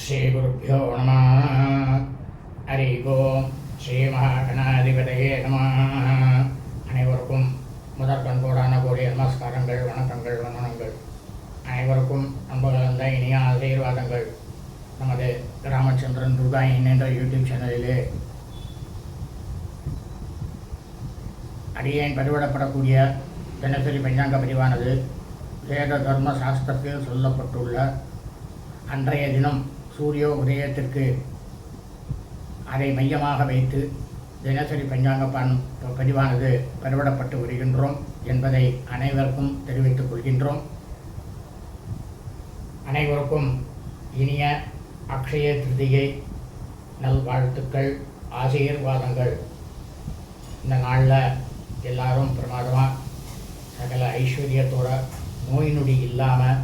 ஸ்ரீகுருப்போ நம. ஹரி ஓம். ஸ்ரீ மகாகணாதிபதியே நம. அனைவருக்கும் முதற் பண்போடான கூடிய நமஸ்காரங்கள் வணக்கங்கள் வந்தனங்கள். அனைவருக்கும் நம்பகலந்த இனிய ஆசீர்வாதங்கள். நமது ராமச்சந்திரன் துர்கா என்ற யூடியூப் சேனலிலே அடியேன் பதிவிடப்படக்கூடிய தினசரி பஞ்சாங்க பதிவானது வேத தர்ம சாஸ்திரத்தில் சொல்லப்பட்டுள்ள அன்றைய தினம் சூரிய உதயத்திற்கு அதை மையமாக வைத்து தினசரி பஞ்சாங்க பதிவானது பதிவிடப்பட்டு வருகின்றோம் என்பதை அனைவருக்கும் தெரிவித்துக் கொள்கின்றோம். அனைவருக்கும் இனிய அக்ஷய திருதிகை நல்வாழ்த்துக்கள் ஆசீர்வாதங்கள். இந்த நாளில் எல்லாரும் பிரமாதமாக சகல ஐஸ்வர்யத்தோட நோய் நொடி இல்லாமல்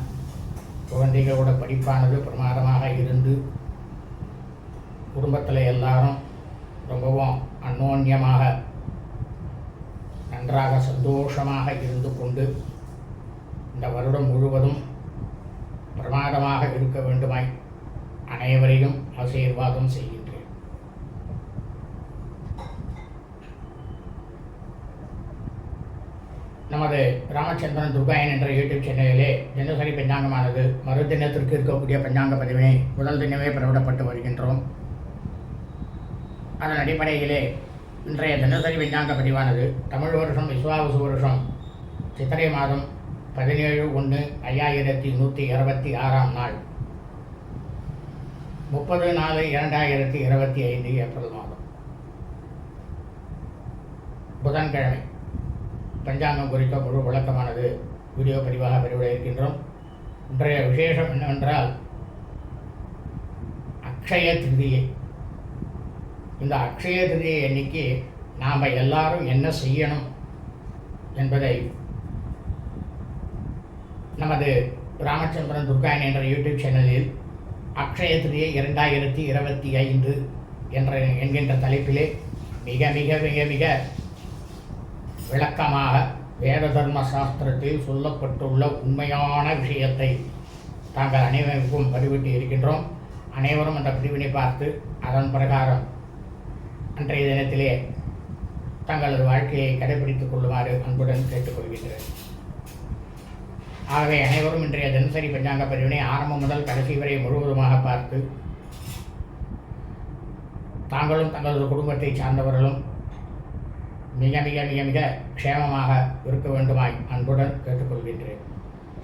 குழந்தைகளோட படிப்பானது பிரமாதமாக இருந்து குடும்பத்தில் எல்லாரும் ரொம்பவும் அந்யோன்யமாக நன்றாக சந்தோஷமாக இருந்து கொண்டு இந்த வருடம் முழுவதும் பிரமாதமாக இருக்க வேண்டுமாய் அனைவரையும் ஆசீர்வாதம் செய்யும் நமது ராமச்சந்திரன் துர்காயன் என்ற யூடியூப் சேனலிலே தினசரி பஞ்சாங்கமானது மறு தினத்திற்கு இருக்கக்கூடிய பஞ்சாங்க பதிவினை முதல் தினமே பிரவிடப்பட்டு வருகின்றோம். அதன் அடிப்படையிலே இன்றைய தினசரி பஞ்சாங்க பதிவானது தமிழ் வருஷம் விஸ்வாவசு வருஷம் சித்திரை மாதம் பதினேழு ஒன்று ஐயாயிரத்தி நூற்றி இருபத்தி ஆறாம் நாள் முப்பது நாலு இரண்டாயிரத்தி இருபத்தி ஐந்து ஏப்ரல் மாதம். புதன்கிழமை. பஞ்சாங்கம் குறித்த முழு விளக்கமானது வீடியோ பதிவாக பெறுவிட இருக்கின்றோம். இன்றைய விசேஷம் என்னவென்றால் அக்ஷய திருதியை. இந்த அக்ஷய திருதியை அன்னைக்கு நாம் எல்லாரும் என்ன செய்யணும் என்பதை நமது ராமச்சந்திரன் துர்காயன் என்ற யூடியூப் சேனலில் அக்ஷய திருதியை இரண்டாயிரத்தி இருபத்தி ஐந்து என்ற என்கின்ற தலைப்பிலே மிக மிக மிக மிக விளக்கமாக வேத தர்ம சாஸ்திரத்தில் சொல்லப்பட்டுள்ள உண்மையான விஷயத்தை தாங்கள் அனைவருக்கும் பதிவிட்டு இருக்கின்றோம். அனைவரும் அந்த பிரிவினை பார்த்து அதன் பிரகாரம் அன்றைய தினத்திலே தங்களது வாழ்க்கையை கடைபிடித்துக் கொள்ளுமாறு அன்புடன் கேட்டுக்கொள்கின்றேன். ஆகவே அனைவரும் இன்றைய தினசரி பஞ்சாங்க பதிவினை ஆரம்பம் முதல் கடைசி வரை முழுவதுமாக பார்த்து தாங்களும் தங்களது குடும்பத்தை சார்ந்தவர்களும் மிக மிக மிக மிக க்ஷேமமாக இருக்க வேண்டுமாய் அன்புடன் கேட்டுக்கொள்கின்றேன்.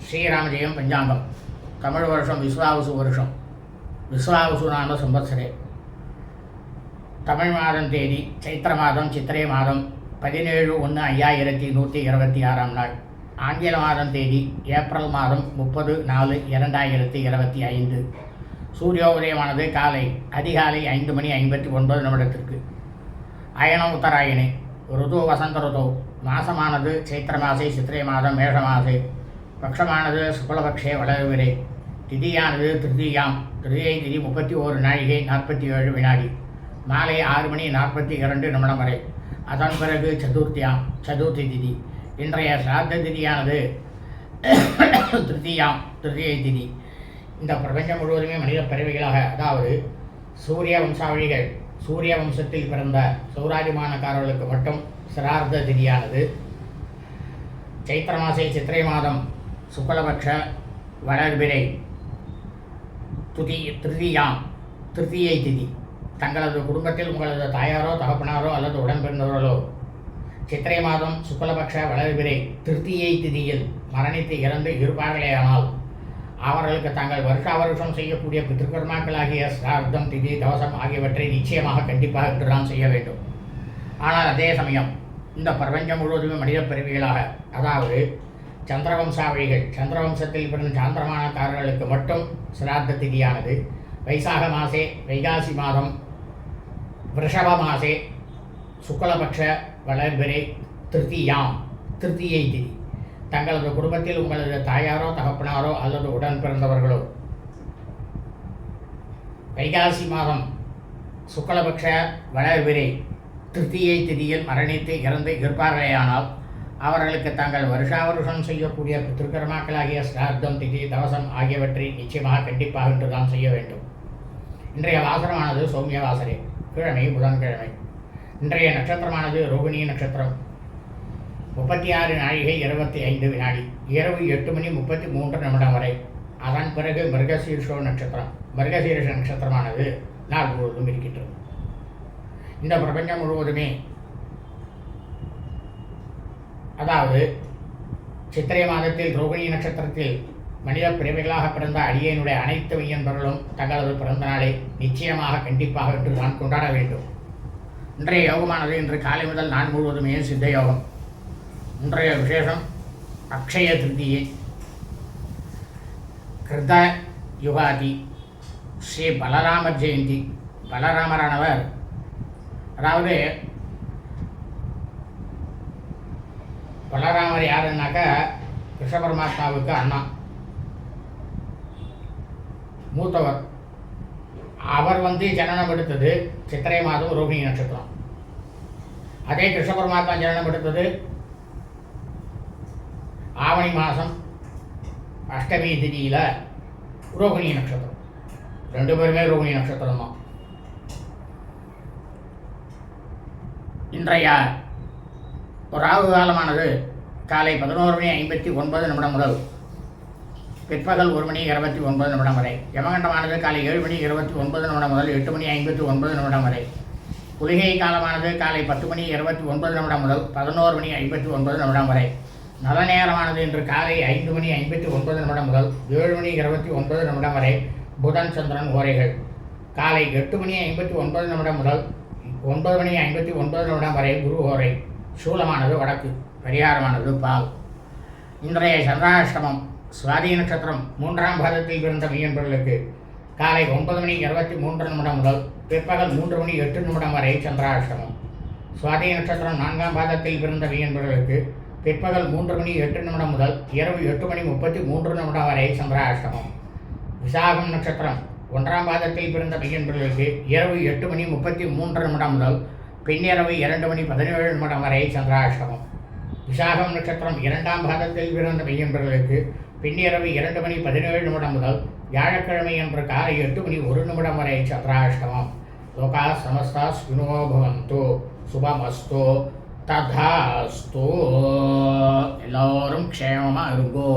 ஸ்ரீராமஜெயம் பஞ்சாங்கம். தமிழ் வருஷம் விஸ்வாவசு வருஷம். விஸ்வாவசு நாம சம்பத்சரே தமிழ் மாதம் தேதி சைத்திர மாதம் சித்திரை மாதம் பதினேழு ஒன்று ஐயாயிரத்தி நூற்றி இருபத்தி ஆறாம் நாள். ஆங்கில மாதம் தேதி ஏப்ரல் மாதம் முப்பது நாலு இரண்டாயிரத்தி இருபத்தி ஐந்து. சூரியோதயமானது காலை அதிகாலை ஐந்து மணி ஐம்பத்தி ஒன்பது நிமிடத்திற்கு. அயனம் உத்தராயணே ருது வசந்த ருது மாசமானது சைத்திர மாசை சித்திரை மாதம் மேஷ மாசே பக்ஷமானது சுக்லபக்ஷே வளர்விரே திதியானது திருதியாம் திருதியை திதி முப்பத்தி ஓரு நாழிகை நாற்பத்தி ஏழு வினாடி। மாலை ஆறு மணி நாற்பத்தி இரண்டு நிமிடம் வரை. அதன் பிறகு சதுர்த்தியாம் சதுர்த்தி திதி. இன்றைய சிராத்த திதியானது திருதியாம் திருதியை திதி. இந்த பிரபஞ்சம் முழுவதுமே மனித பறவைகளாக அதாவது சூரிய வம்சாவழிகள் சூரிய வம்சத்தில் பிறந்த சௌராஜிமானக்காரர்களுக்கு மட்டும் சிரார்த்த திதியானது. சைத்திர மாசை சித்திரை மாதம் சுக்லபக்ஷ வளர்பிறை துதி திருதியாம் திருதியை திதி. தங்களது குடும்பத்தில் உங்களது தாயாரோ தகப்பனாரோ அல்லது உடன்பிறந்தவர்களோ சித்திரை மாதம் சுக்லபக்ஷ வளர்பிறை திருத்தியை திதியில் மரணித்து இறந்து இருப்பார்களேயானால் அவர்களுக்கு தாங்கள் வருஷா வருஷம் செய்யக்கூடிய பித்திருக்கர்மாக்களாகிய சிரார்த்தம் திதி தவசம் ஆகியவற்றை நிச்சயமாக கண்டிப்பாக இன்றுதான் செய்ய வேண்டும். ஆனால் அதே சமயம் இந்த பிரபஞ்சம் முழுவதுமே மனித பிறவிகளாக அதாவது சந்திரவம்சாவளிகள் சந்திரவம்சத்தில் பிறந்த சாந்திரமானக்காரர்களுக்கு மட்டும் சிராத்த திதியானது. வைசாக மாசே வைகாசி மாதம் ரிஷப மாசே சுக்லபக்ஷ வளர்பிறை திருத்தியாம் திருத்தியை திதி. தங்களது குடும்பத்தில் உங்களது தாயாரோ தகப்பனாரோ அல்லது உடன் பிறந்தவர்களோ. வைகாசி மாதம் சுக்லபக்ஷ வளர்விரை திருத்தியை திதியில் மரணித்து இறந்து இருப்பார்களேயானால் அவர்களுக்கு தாங்கள் வருஷா வருஷம் செய்யக்கூடிய திருக்கர்மாக்களாகிய சிரார்த்தம் திதி தவசம் ஆகியவற்றை நிச்சயமாக கண்டிப்பாக என்று தான் செய்ய வேண்டும். இன்றைய வாசனமானது சௌமிய வாசனை கிழமை புதன்கிழமை. இன்றைய நட்சத்திரமானது ரோகிணி நட்சத்திரம். முப்பத்தி ஆறு நாழிகை இருபத்தி ஐந்து வினாடி. இரவு எட்டு மணி முப்பத்தி மூன்று நிமிடம் வரை. அதன் பிறகு மிருகசீர்ஷோ நட்சத்திரம். மிருகசீர்ஷ நட்சத்திரமானது நாள் முழுவதும் இருக்கின்றது. இந்த பிரபஞ்சம் முழுவதுமே அதாவது சித்திரை மாதத்தில் ரோகிணி நட்சத்திரத்தில் மனித பிறவிகளாக பிறந்த அடியனுடைய அனைத்து மையன்பர்களும் தங்களது பிறந்த நாளை நிச்சயமாக கண்டிப்பாக என்று நான் கொண்டாட வேண்டும். இன்றைய யோகமானது இன்று காலை முதல் நான் முழுவதுமே சித்த யோகம். இன்றைய விசேஷம் அக்ஷய திருதியை. கிருத யுகாதி ஸ்ரீ பலராம ஜெயந்தி பலராமரானவர். அதாவது பலராமர் யாருன்னாக்கா கிருஷ்ண பரமாத்மாவுக்கு அண்ணா. மூத்தவர். அவர் வந்து ஜனனம் எடுத்தது சித்திரை மாதம் ரோஹிணி நட்சத்திரம். அதே கிருஷ்ண பரமாத்மா ஜனனம் எடுத்தது ஆவணி மாதம் அஷ்டமி திதியில் ரோகிணி நட்சத்திரம். ரெண்டு பேருமே ரோகிணி நட்சத்திரம் தான். இன்றைய ராகு காலமானது காலை பதினோரு மணி ஐம்பத்தி ஒன்பது நிமிடம் முதல் பிற்பகல் ஒரு மணி இருபத்தி ஒன்பது நிமிடம் வரை. யமகண்டமானது காலை ஏழு மணி இருபத்தி ஒன்பது நிமிடம் முதல் எட்டு மணி ஐம்பத்தி ஒன்பது நிமிடம் வரை. குளிகை காலமானது காலை பத்து மணி இருபத்தி ஒன்பது நிமிடம் முதல் பதினோரு மணி ஐம்பத்தி ஒன்பது நிமிடம் வரை. நல்ல நேரமானது இன்று காலை ஐந்து மணி ஐம்பத்தி ஒன்பது நிமிடம் முதல் ஏழு மணி இருபத்தி ஒன்பது நிமிடம் வரை புதன் சந்திரன் ஓரைகள். காலை எட்டு மணி ஐம்பத்தி ஒன்பது நிமிடம் முதல் ஒன்பது மணி ஐம்பத்தி ஒன்பது நிமிடம் வரை குரு ஓரை. சூலமானது வடக்கு பரிகாரமானது பால். இன்றைய சந்திராஷ்டமம் சுவாதி நட்சத்திரம் மூன்றாம் பாதத்தில் பிறந்த மீன்பர்களுக்கு காலை ஒன்பது மணி இருபத்தி மூன்று நிமிடம் முதல் பிற்பகல் மூன்று மணி எட்டு நிமிடம் வரை சந்திராஷ்டமம். சுவாதி நட்சத்திரம் நான்காம் பாதத்தில் பிறந்த மீன்பர்களுக்கு பிற்பகல் மூன்று மணி எட்டு நிமிடம் முதல் இரவு எட்டு மணி முப்பத்தி மூன்று நிமிடம் வரை சந்திராஷ்டமம். விசாகம் நட்சத்திரம். ஒன்றாம் பாதத்தில் பிறந்த மீன்பர்களுக்கு இரவு எட்டு மணி முப்பத்தி மூன்று நிமிடம் முதல் பின்னிரவு இரண்டு மணி பதினேழு நிமிடம் வரை சந்திராஷ்டமம். விசாகம் நட்சத்திரம் இரண்டாம் பாதத்தில் பிறந்த மெய்யன்பர்களுக்கு பின்னிரவு இரண்டு மணி பதினேழு நிமிடம் முதல் வியாழக்கிழமை என்று காலை எட்டு மணி ஒரு நிமிடம் வரை சந்திராஷ்டமம். லோகா சமஸ்தா ஸ்வினோ பவந்து. ததாஸ்து எல்லோரும் க்ஷேமமாக இருக்கோ